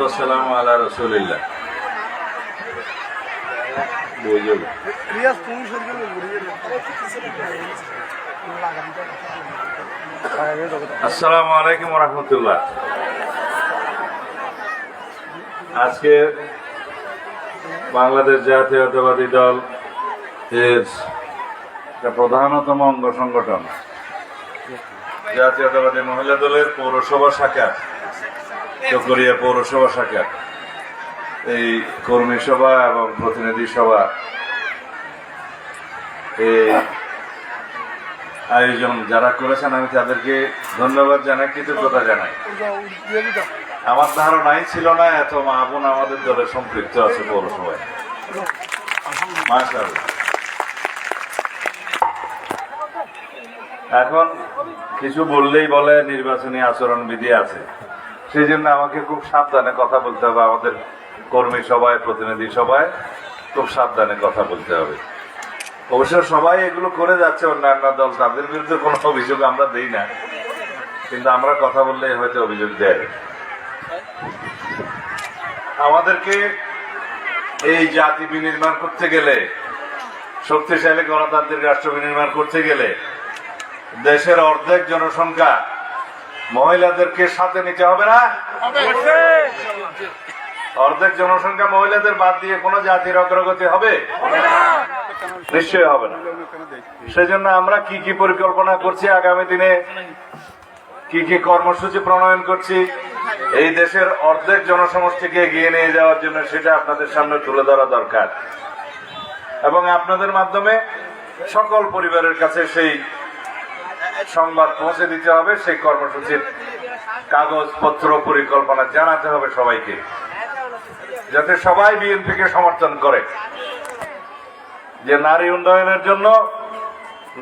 ওয়াসসালামু আলা রাসূলিল্লাহ। আসসালামু আলাইকুম রহমতুল্লাহ। আজকে বাংলাদেশ জাতীয়তাবাদী দল এর প্রধানতম অঙ্গ সংগঠন। জাতীয়তাবাদী মহিলা দলের পৌরসভা শাখা। চকরিয়া পৌরসভা শাখা, এই কর্মী সভা এবং প্রতিনিধি সভা, এই আয়োজন যারা করেছেন আমি তাদেরকে ধন্যবাদ জানাই, কৃতজ্ঞতা জানাই। আমার ধারণাই ছিল না, এত মা বোন আমাদের দলে সম্পৃক্ত আছে পৌরসভায়। এখন কিছু বললেই বলে, নির্বাচনী আচরণ বিধি আছে। সেই জন্য আমাকে খুব সাবধানে কথা বলতে হবে। আমাদের কর্মী সবাই, প্রতিনিধি সবাই খুব সাবধানে কথা বলতে হবে। অবশ্য সবাই এগুলো করে যাচ্ছে, অন্যান্য দল, তাদের বিরুদ্ধে কোনো অভিযোগ আমরা দেই না। কিন্তু আমরা কথা বললেই হয়তো অভিযোগ দেয়। আমাদেরকে এই জাতি বিনির্মাণ করতে গেলে, শক্তিশালী গণতান্ত্রিক রাষ্ট্র বিনির্মাণ করতে গেলে, দেশের অর্ধেক জনসংখ্যা মহিলাদেরকে সাথে নিতে হবে না? অর্ধেক জনসংখ্যা মহিলাদের বাদ দিয়ে কোনো জাতির অগ্রগতি হবে? নিশ্চয়ই হবে না। সেজন্য আমরা কি কি পরিকল্পনা করছি আগামী দিনে? কি কি কর্মসূচি প্রণয়ন করছি? এই দেশের অর্ধেক জনসমষ্টিকে এগিয়ে নিয়ে যাওয়ার জন্য সেটা আপনাদের সামনে তুলে ধরা দরকার। এবং আপনাদের মাধ্যমে সকল পরিবারের কাছে সেই সংবাদ পৌঁছে দিতে হবে, সেই কর্মসূচির কাগজপত্র পরিকল্পনা জানাতে হবে সবাইকে, যাতে সবাই বিএনপিকে সমর্থন করে। যে নারী উন্নয়নের জন্য,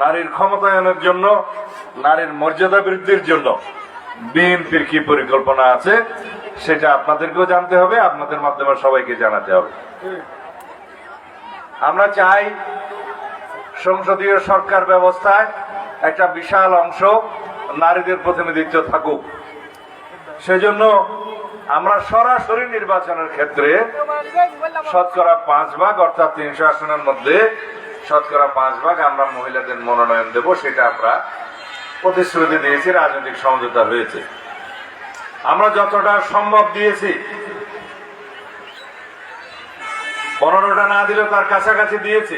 নারীর ক্ষমতায়নের জন্য, নারীর মর্যাদা বৃদ্ধির জন্য বিএনপির কি পরিকল্পনা আছে, সেটা আপনাদেরকেও জানতে হবে, আপনাদের মাধ্যমে সবাইকে জানাতে হবে। আমরা চাই সংসদীয় সরকার ব্যবস্থায় একটা বিশাল অংশ নারীদের প্রতিনিধিত্ব থাকুক। সেজন্য আমরা সরাসরি নির্বাচনের ক্ষেত্রে শতকরা পাঁচ ভাগ, অর্থাৎ তিনশো আসনের মধ্যে শতকরা পাঁচ ভাগ আমরা মহিলাদের মনোনয়ন দেব, সেটা আমরা প্রতিশ্রুতি দিয়েছি, রাজনৈতিক সমঝোতা হয়েছে। আমরা যতটা সম্ভব দিয়েছি। পনেরোটা না দিলেও তার কাছাকাছি দিয়েছি।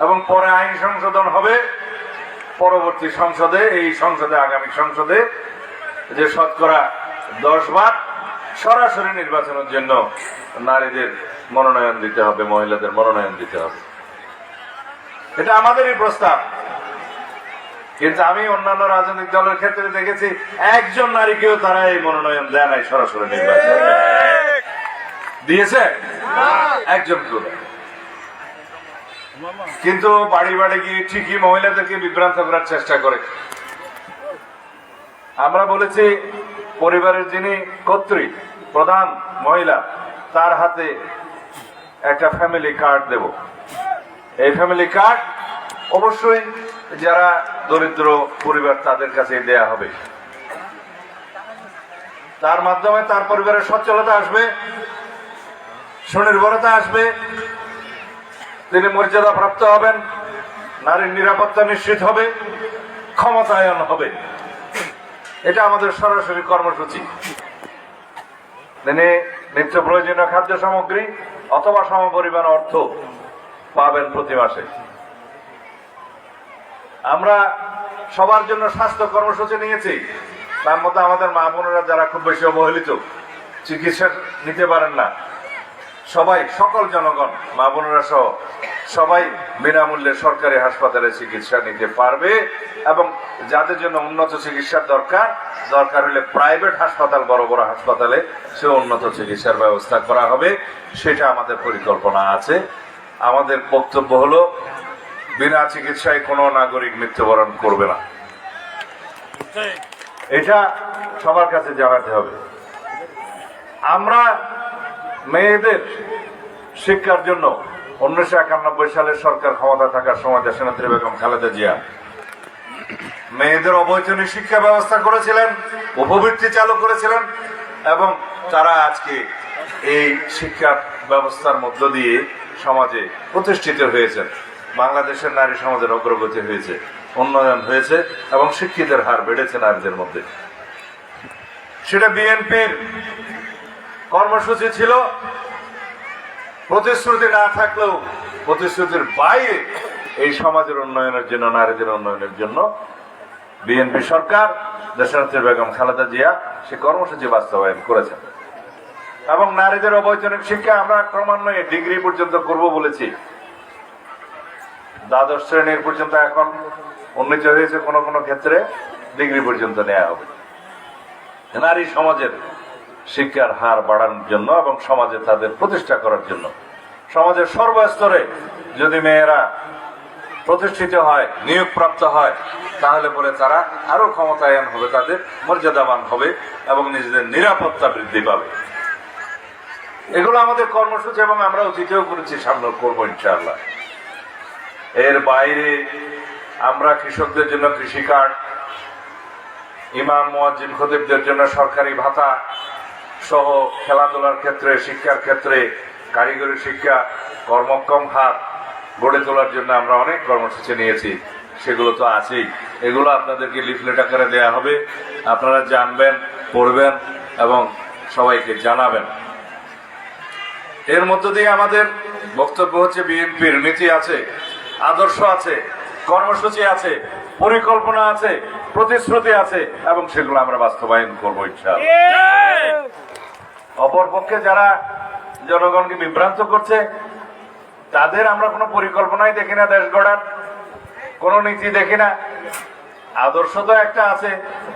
এবং পরে আইন সংশোধন হবে। পরবর্তী সংসদে এই সংসদে আগামী সংসদে যে শতকরা দশ বার সরাসরি নির্বাচনের জন্য নারীদের মনোনয়ন দিতে হবে মহিলাদের মনোনয়ন দিতে হবে। এটা আমাদেরই প্রস্তাব। কিন্তু আমি অন্যান্য রাজনৈতিক দলের ক্ষেত্রে দেখেছি একজন নারীকেও তারা এই মনোনয়ন দেয় নাই সরাসরি নির্বাচন। দিয়েছে? একজন। কিন্তু বাড়ি বাড়ি গিয়ে ঠিকই মহিলাদেরকে বিভ্রান্ত করার চেষ্টা করে। আমরা বলেছি, পরিবারের যিনি কর্ত্রী, প্রধান মহিলা, তার হাতে একটা ফ্যামিলি কার্ড দেব। এই ফ্যামিলি কার্ড অবশ্যই যারা দরিদ্র পরিবার তাদের কাছে দেয়া হবে। তার মাধ্যমে তার পরিবারের সচ্ছলতা আসবে, স্বনির্ভরতা আসবে। তিনি মর্যাদা প্রাপ্ত হবেন, নারীর নিরাপত্তা নিশ্চিত হবে, ক্ষমতায়ন হবে। এটা আমাদের সরাসরি কর্মসূচি। তিনি নিত্য প্রয়োজনীয় খাদ্য সামগ্রী অথবা সমপরিমাণ অর্থ পাবেন প্রতি মাসে। আমরা সবার জন্য স্বাস্থ্য কর্মসূচি নিয়েছি। তার মধ্যে আমাদের মা বোনেরা যারা খুব বেশি অবহেলিত, চিকিৎসা নিতে পারেন না। সবাই সকল জনগণ মা বোনেরা সহ সবাই বিনামূল্যে সরকারি হাসপাতালে চিকিৎসা নিতে পারবে এবং যাদের জন্য উন্নত চিকিৎসার দরকার দরকার হলে প্রাইভেট হাসপাতাল বড় বড় হাসপাতালে সে উন্নত চিকিৎসার ব্যবস্থা করা হবে সেটা আমাদের পরিকল্পনা আছে। আমাদের বক্তব্য হলো বিনা চিকিৎসায় কোনো নাগরিক মৃত্যুবরণ করবে না। এটা সবার কাছে জানাতে হবে। আমরা মেয়েদের শিক্ষার জন্য উনিশশো একানব্বই সালে সরকার ক্ষমতা থাকার সময় দেশনেত্রী বেগম খালেদা জিয়া মেয়েদের অবৈতনিক শিক্ষা ব্যবস্থা করেছিলেন, উপবৃত্তি চালু করেছিলেন এবং তারা আজকে এই শিক্ষা ব্যবস্থার মধ্য দিয়ে সমাজে প্রতিষ্ঠিত হয়েছেন। বাংলাদেশের নারী সমাজের অগ্রগতি হয়েছে, উন্নয়ন হয়েছে এবং শিক্ষিতের হার বেড়েছে নারীদের মধ্যে। সেটা বিএনপির কর্মসূচি ছিল প্রতিশ্রুতি না থাকলেও প্রতিশ্রুতির বাইরে এই সমাজের উন্নয়নের জন্য, নারীদের উন্নয়নের জন্য বিএনপি সরকার, দেশনেত্রী বেগম খালেদা জিয়া সে কর্মসূচি বাস্তবায়ন করেছেন। এবং নারীদের অবৈতনিক শিক্ষা আমরা ক্রমান্বয়ে ডিগ্রি পর্যন্ত করব বলেছি। দ্বাদশ শ্রেণির পর্যন্ত এখন উন্নীত হয়েছে কোনো কোনো ক্ষেত্রে, ডিগ্রি পর্যন্ত নেওয়া হবে। নারী সমাজের শিক্ষার হার বাড়ানোর জন্য এবং সমাজে তাদের প্রতিষ্ঠা করার জন্য। সমাজের সর্বস্তরে যদি মেয়েরা প্রতিষ্ঠিত হয়, নিয়োগপ্রাপ্ত হয়, তাহলে পরে তারা আরও ক্ষমতায়ন হবে, তাদের মর্যাদাবান হবে এবং নিজেদের নিরাপত্তা বৃদ্ধি পাবে। এগুলো আমাদের কর্মসূচি এবং আমরা অতীতেও করেছি, সামনে করব ইনশাআল্লাহ। এর বাইরে আমরা কৃষকদের জন্য কৃষি কার্ড ইমাম, মুয়াজ্জিন, খতিবদের জন্য সরকারি ভাতা সহ খেলাধুলার ক্ষেত্রে, শিক্ষার ক্ষেত্রে, কারিগরি শিক্ষা, কর্মক্ষম হাত গড়ে তোলার জন্য আমরা অনেক কর্মসূচি নিয়েছি, সেগুলো তো আছেই। এগুলো আপনাদেরকে লিফলেট আকারে দেয়া হবে। আপনারা জানবেন, পড়বেন এবং সবাইকে জানাবেন। এর মধ্য দিয়ে আমাদের বক্তব্য হচ্ছে বিএনপির নীতি আছে, আদর্শ আছে কর্মসূচি আছে পরিকল্পনা আছে প্রতিশ্রুতি আছে এবং সেগুলো আমরা বাস্তবায়ন করব ইনশাআল্লাহ। অপরপক্ষে যারা জনগণকে বিভ্রান্ত করছে তাদের আমরা কোনো পরিকল্পনাই দেখি না দেশ গড়ার কোনো নীতি দেখি না। আদর্শ তো একটা আছে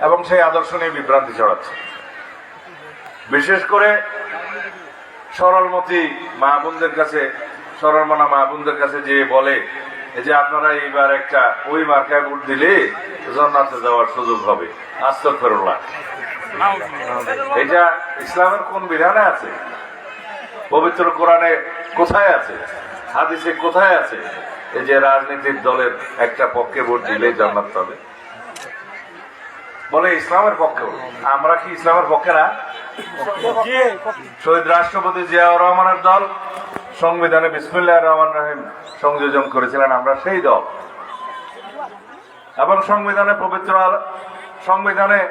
এবং সেই আদর্শ নিয়ে বিভ্রান্তি ছড়াচ্ছে। বিশেষ করে সরলমতি মা বোনদের কাছে সরলমনা মা বোনদের কাছে যে বলে যে আপনারা এইবার একটা ওই মার্কায় ভোট দিলে জান্নাতে যাওয়ার সুযোগ হবে। আস্তফেরুল্লাহ এটা ইসলামের কোন বিধানে আছে? পবিত্র কোরআনে কোথায় আছে? হাদিসে কোথায় আছে? এই যে রাজনীতির দলের একটা পক্ষে ভোট দিলে জান্নাত পাবে। বলে ইসলামের পক্ষে আমরা কি ইসলামের পক্ষে না? শহীদ রাষ্ট্রপতি জিয়াউর রহমানের দল সংবিধানে বিসমুল্লাহ রহমান রহিম সংযোজন করেছিলেন আমরা সেই দল। এবং সংবিধানে পবিত্র সংবিধানে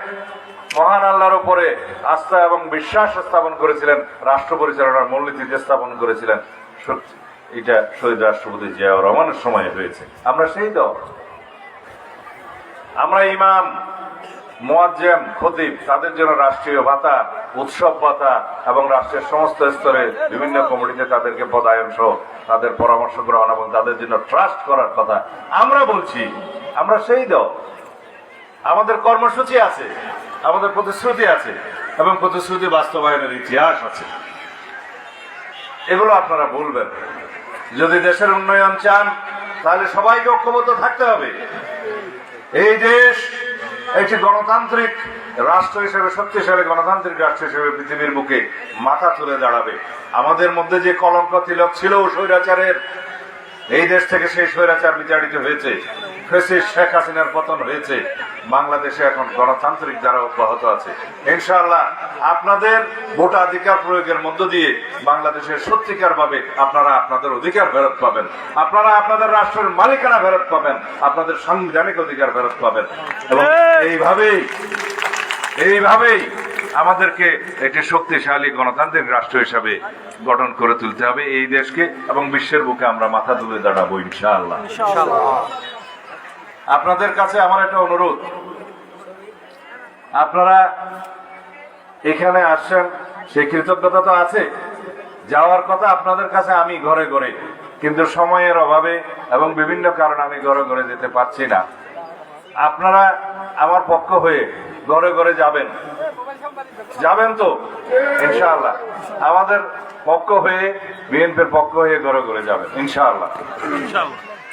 মহান আল্লাহর উপরে আস্থা এবং বিশ্বাস স্থাপন করেছিলেন, রাষ্ট্র পরিচালনার মূলনীতি স্থাপন করেছিলেন। এটা শহীদ রাষ্ট্রপতি জিয়াউর রহমানের সময় হয়েছে। আমরা সেই দল। আমরা ইমাম মোয়াজ্জেম, খতিব, তাদের জন্য রাষ্ট্রীয় ভাতা, উৎসব ভাতা এবং রাষ্ট্রের সমস্ত স্তরে বিভিন্ন কমিটিতে তাদেরকে পদায়ন সহ তাদের পরামর্শ গ্রহণ এবং তাদের জন্য ট্রাস্ট করার কথা আমরা বলছি। আমরা সেই দল। আমাদের কর্মসূচি আছে, আমাদের প্রতিশ্রুতি আছে এবং প্রতিশ্রুতি বাস্তবায়নের ইতিহাস আছে। এগুলো আপনারা বলবেন যদি দেশের উন্নয়ন চান, তাহলে সবাইকে ঐক্যবদ্ধ থাকতে হবে। এই দেশ একটি গণতান্ত্রিক রাষ্ট্র হিসেবে, শক্তিশালী গণতান্ত্রিক রাষ্ট্র হিসেবে পৃথিবীর বুকে মাথা তুলে দাঁড়াবে। আমাদের মধ্যে যে কলঙ্ক তিলক ছিল স্বৈরাচারের এই দেশ থেকে সেই স্বৈরাচার বিচারিত হয়েছে। ফেসিস শেখ হাসিনার পতন হয়েছে। বাংলাদেশে এখন গণতান্ত্রিক দ্বারা অব্যাহত আছে। ইনশাআল্লাহ আপনাদের ভোটাধিকার প্রয়োগের মধ্য দিয়ে বাংলাদেশের সত্যিকার ভাবে আপনারা আপনাদের অধিকার ফেরত পাবেন। আপনারা আপনাদের রাষ্ট্রের মালিকানা ফেরত পাবেন। আপনাদের সাংবিধানিক অধিকার ফেরত পাবেন। এবং এইভাবেই এইভাবেই আমাদেরকে একটি শক্তিশালী গণতান্ত্রিক রাষ্ট্র হিসাবে গঠন করে তুলতে হবে এই দেশকে এবং বিশ্বের বুকে আমরা মাথা তুলে দাঁড়াবো ইনশাআল্লাহ। আপনাদের কাছে আমার একটা অনুরোধ। আপনারা এখানে আসছেন সেই কৃতজ্ঞতা তো আছে। যাওয়ার কথা আপনাদের কাছে আমি ঘরে ঘরে কিন্তু সময়ের অভাবে এবং বিভিন্ন কারণে আমি ঘরে ঘরে যেতে পারছি না। আপনারা আমার পক্ষ হয়ে ঘরে ঘরে যাবেন। যাবেন তো? ইনশাআল্লাহ। আমাদের পক্ষ হয়ে বিএনপির পক্ষ হয়ে ঘরে ঘরে যাবেন ইনশাআল্লাহ।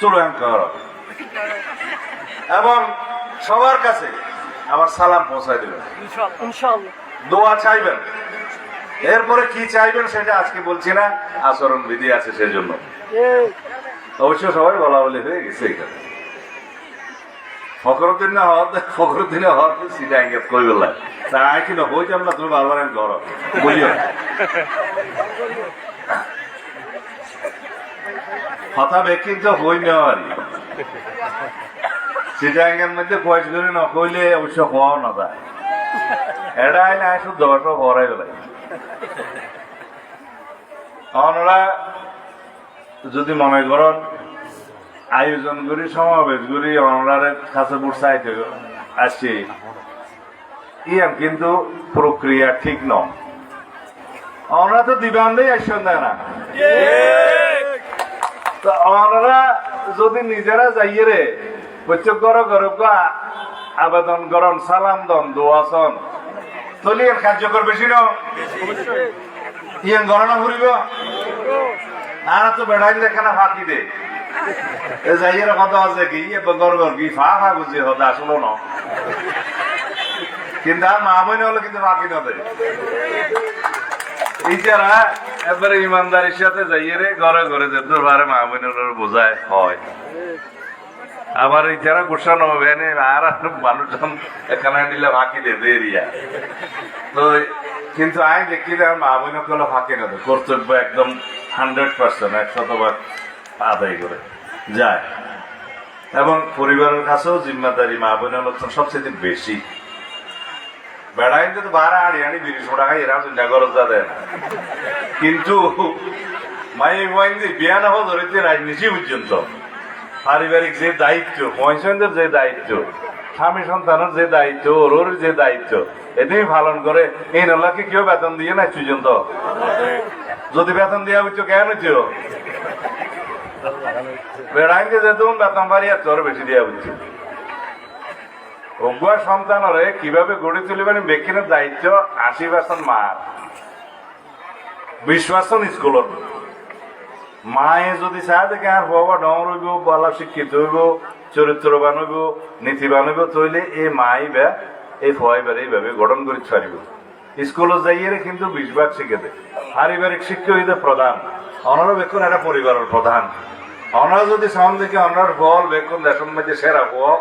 চলো এবং সবার কাছে আমার সালাম পৌঁছায় দিবেন। ইনশাআল্লাহ। দোয়া চাইবেন। এরপরে কি চাইবেন সেটা আজকে বলছি না আচরণ বিধি আছে সেজন্য। অবশ্য সবাই বলা বলি হয়ে গেছে এখানে। ফকরুদ্দিন না হওয়ার ফকরুদ্দিন হওয়ার সিটা ইঙ্গিত কই বললা তা আই কি না হইতাম না তুমি বারবার আমি ঘর বুঝিও? কথা বেকিং তো হই নেওয়ারি সিটাঙ্গের মধ্যে পয়সা করে না কইলে অবশ্য হওয়াও না যায়। এটা আইলে আইসু দশ হরাই আমরা যদি মনে করেন আয়োজন করি, সমাবেশ করি অনারে কাছে চাইতে আসছি ইয়ান কিন্তু প্রক্রিয়া ঠিক নয়। আমরা তো দিবান্দেই আসছেন না। তো ওনারা যদি নিজেরা যাইয়ে রে প্রত্যেক ঘর ঘর আবেদন করন, সালাম দন দোয়াসন তলি এর কার্যকর বেশি ন ইয়ান গণনা ঘুরিব আর তো বেড়াই লেখানা ফাঁকি দে। এ যাইয়ের কথা আছে কি? গর কি? ফা ফা গুজি হতে আসলো ন। কিন্তু আর মা বইনে হলো কিন্তু ফাঁকি নদে ইটারা একবারে ইমানদারির সাথে যাইয়ে রে ঘরে ঘরে যে দরবারে মা বোনের বোঝায়, হয়। আবার ইটারা গোসা নবে আর মানুষজন এখানে দিলে ফাঁকি দে দেরিয়া তো কিন্তু আমি দেখি মা বোনগুলো ফাঁকি না দেয়। কর্তব্য একদম হান্ড্রেড পার্সেন্ট এক শতভাগ আদায় করে। যায়। এবং পরিবারের কাছেও জিম্মাদারি মা বোনের লোকজন সবচেয়ে বেশি। বেড়াই তো বারা আড়ি আড়ি বিরিশো টাকা এরা চিন্তা খরচ দেয় না। কিন্তু মাই ওয়াইন যে বিয়া না হওয়া ধরেছে রাজনীতি পর্যন্ত পারিবারিক যে দায়িত্ব মহিষেন্দ্রের যে দায়িত্ব, স্বামী সন্তানের যে দায়িত্ব ওর যে দায়িত্ব, এতেই পালন করে। এই নলাকে কেউ বেতন দিয়ে না পর্যন্ত যদি বেতন দেওয়া হচ্ছে কেন হচ্ছে বেড়াইতে যে তুমি বেতন আর তোর বেশি দেওয়া হচ্ছে অগুয়া সন্তানরে কীভাবে গড়ে তুলিবেন ব্যক্তির দায়িত্ব আশি পার্সেন্ট মার। বিশ পার্সেন্ট মায়ে যদি চায় দেখে আর বাবা ডর হইব, বলা শিক্ষিত হইব, চরিত্রবান হইব, নীতিবান হইব তৈলে এই মাই বা, এই ফয়বার এইভাবে গঠন করে ছাড়িব। স্কুলত যাইয়ে কিন্তু বিশ ভাগ শিখে দেয় পারিবারিক শিক্ষা হইতে প্রধান। অনারও বেক্ষণ একটা পরিবারের প্রধান। অনার যদি সামনে থেকে অনার বল বেক্ষণ দেশের মধ্যে সেরা হওয়া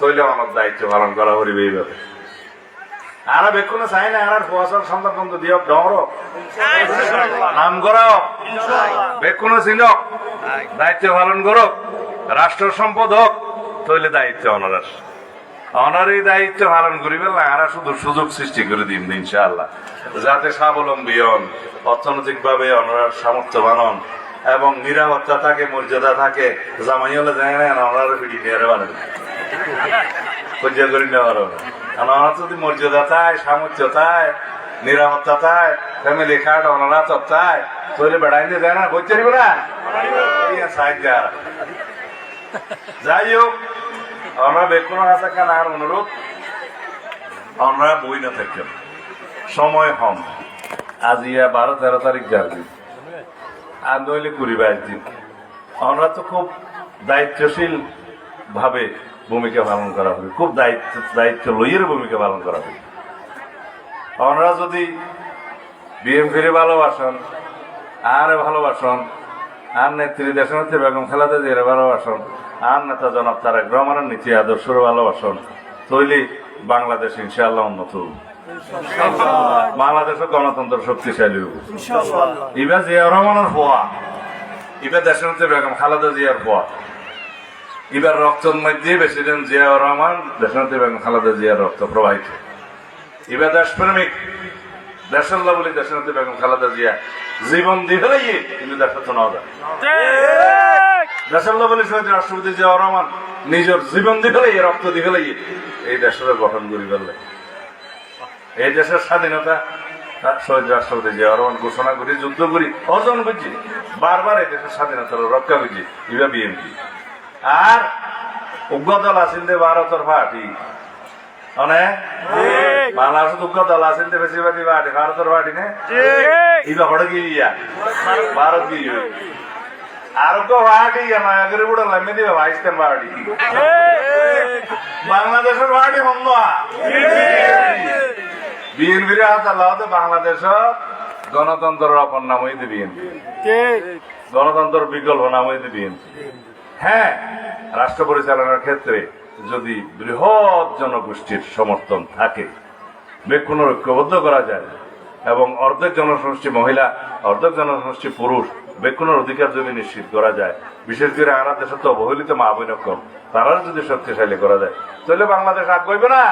তৈলে অনার দায়িত্ব পালন করা হইবে এইভাবে। আর বেক্ষণে চাই না আর ফসল সন্তান কিন্তু দিয়ক ডর নাম করো বেক্ষণ ছিল দায়িত্ব পালন করো। রাষ্ট্র সম্পদ হোক তৈলে দায়িত্ব অনার। অনার এই দায়িত্ব পালন করিবে না আর শুধু সুযোগ সৃষ্টি করে দিন ইনশাআল্লাহ। যাতে স্বাবলম্বী হন অর্থনৈতিক ভাবে অনার সামর্থ্যবান হন। এবং নিরাপত্তা থাকে, মর্যাদা থাকে, জামাই হলে যায় না ওনার পিড়ি নিয়ে যদি মর্যাদা চায় সামর্থ্য তাহলে বেড়াইতে যায় না সাহায্য যাই হোক অনুরোধ বই সময় হম আজ ইয়া বারো, তেরো তারিখ যাবি। আর নইলে কুড়ি বাইশ দিন আমরা তো খুব দায়িত্বশীল ভাবে ভূমিকা পালন করা হবে। খুব দায়িত্ব দায়িত্ব লইয়ের ভূমিকা পালন করা হবে। আমরা যদি বিএমপির ভালোবাসন, আর ভালোবাসন, আর নেত্রী দেশনেত্রী বেগম খালেদা জিয়ার ভালোবাসন, আর নেতা জনাব তারেক রহমানের নীতি আদর্শের ভালোবাসন, তৈলি বাংলাদেশ ইনশাআল্লাহ উন্নত হইব। বাংলাদেশের গণতন্ত্র শক্তিশালী এবার জিয়া রহমানের হওয়া এবার দেশনেত্রী বেগম খালেদা জিয়ার হওয়া এবার রক্তের মধ্যে প্রেসিডেন্ট জিয়াউর রহমান দেশনেত্রী বেগম খালেদা জিয়ার রক্ত প্রবাহিত। এবার দেশপ্রেমিক। দেশের বলি দেশনেত্রী বেগম খালেদা জিয়া জীবন দিহলেই কিন্তু দেশের তো যায় দেশের বলি শহীদ রাষ্ট্রপতি জিয়াউর রহমান নিজের জীবন দিহলেই রক্ত দিহলেই এই দেশের গঠন করি ফেললে। এই দেশের স্বাধীনতা শহীদ রাষ্ট্রপতি জিয়াউর রহমান ঘোষণা করি যুদ্ধ করি অর্জন করছি। বারবার এই দেশের স্বাধীনতার রক্ষা করছি ইবা বিএনপি। আর উগ্র দল আছিল দে ভারতের পার্টি। মানে বাংলাদেশত উগ্র দল দে বেশিরভাগই পার্টি ভারতের পার্টি নে? ইবা হড় ভারত কি পার্টি নয়াগরি বুড়ো লামে দিবে পাকিস্তান পার্টি বাংলাদেশের পার্টি বন্ধ বিএনপির হাত আল্লাহ বাংলাদেশ গণতন্ত্রের অপর নাম হইতে বিএনপি গণতন্ত্র বিকল্প নাম হইতে বিএনপি হ্যাঁ রাষ্ট্র পরিচালনার ক্ষেত্রে যদি বৃহৎ জনগোষ্ঠীর সমর্থন থাকে বেক্ষণ ঐক্যবদ্ধ করা যায় এবং অর্ধেক জনসমষ্টি মহিলা অর্ধেক জনসমষ্টি পুরুষ বেক্ষণের অধিকার যদি নিশ্চিত করা যায় বিশেষ করে আমরা দেশের তো অবহেলিত মা বৈনক্ষম তারা যদি শক্তিশালী করা যায় তাহলে বাংলাদেশ আগ্রহবে না?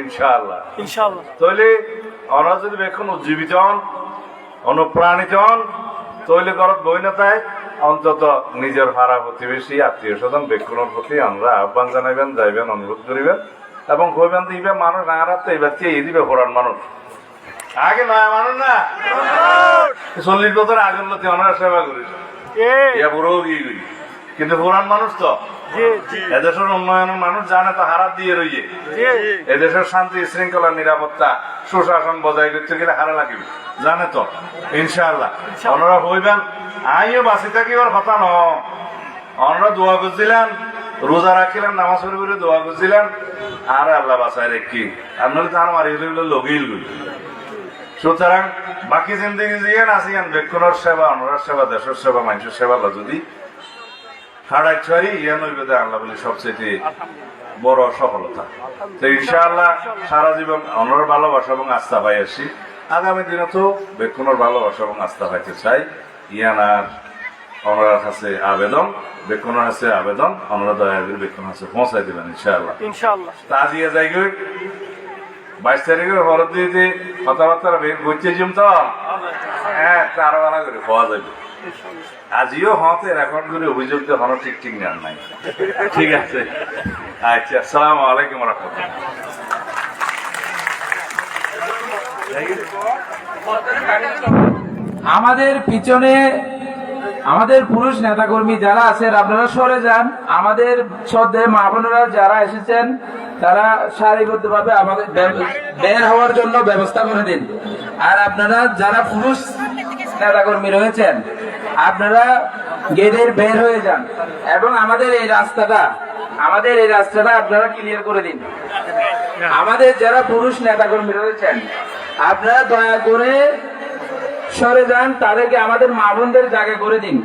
ইনশাআল্লাহ। তাহলে আমরা যদি বেক্ষণ উজ্জীবিত হন অনুপ্রাণিত হন তৈলে করত বইনতায় অন্তত নিজের ভাড়া প্রতিবেশী আত্মীয় স্বজন বেক্ষণের প্রতি আমরা আহ্বান জানাইবেন যাইবেন অনুরোধ করিবেন এবং কইবেন দিবে মানুষ আঙারাত তো এবার এই দিবে পুরান মানুষ। আগে নয় মানুষ না। চল্লিশ বছর আগের লোক ওনারা সেবা ইয়া বুড়ো গই কিন্তু পুরান মানুষ তো। এদেশের উন্নয়নের মানুষ জানে তো হারাত দিয়ে রইয়ে। এদেশের শান্তি শৃঙ্খলা নিরাপত্তা সুশাসন বজায় করতে গেলে হারা লাগিবে জানে তো। ইনশাআল্লাহ। ওনারা হইবেন আইও বাঁচি থাকি ওর কথা ন ওনারা দোয়া করছিলেন রোজা রাখিলেন নামাজ পড়ে পড়ে দোয়া করছিলেন। আর আল্লাহ বাঁচায় রেখি আপনার তো আমার এগুলো লগিল সুতরাং বাকি জিন্দগি জিয়ান আসিয়ান বেক্ষণের সেবা অনরার সেবা দেশের সেবা মানুষের সেবা লা যদি হাড়াই ছড়ি ইয়া নইবে আল্লাহ বলে সবচেয়ে বড় সফলতা। তো ইনশাআল্লাহ সারা জীবন অনর ভালোবাসা এবং আস্থা পাই আসি। আগামী দিনে তো বেক্ষণের ভালোবাসা এবং আস্থা পাইতে চাই। ইয়ানার অনরার কাছে আবেদন বেক্ষণের কাছে আবেদন অনরা দয়া করে বেক্ষণ কাছে পৌঁছাই দিবেন ইনশাআল্লাহ। ইনশাআল্লাহ। তা দিয়ে যাই বাইশ তারিখের হরত দিয়ে যে কথাবার্তা জিম তো। হ্যাঁ তার বেলা করে পাওয়া যাবে। আজিও হতে রেকর্ড করে অভিযোগ তো হনো ঠিক ঠিক নেন নাই। ঠিক আছে। আচ্ছা আসসালাম আলাইকুম আমাদের পিছনে আমাদের পুরুষ নেতাকর্মী যারা আছেন, আপনারা সরে যান। আমাদের সদ্যে মা বোনেরা যারা এসেছেন তারা সারিবদ্ধভাবে আমাদের বের হওয়ার জন্য ব্যবস্থা করে দিন। আর আপনারা যারা পুরুষ নেতাকর্মী রয়েছেন, আপনারা গেটের বের হয়ে যান এবং আমাদের এই রাস্তাটা, আমাদের এই রাস্তাটা আপনারা ক্লিয়ার করে দিন। আমাদের যারা পুরুষ নেতাকর্মী রয়েছেন, আপনারা দয়া করে সরে যান, তাদেরকে আমাদের মা বোনদের জায়গা করে দিন।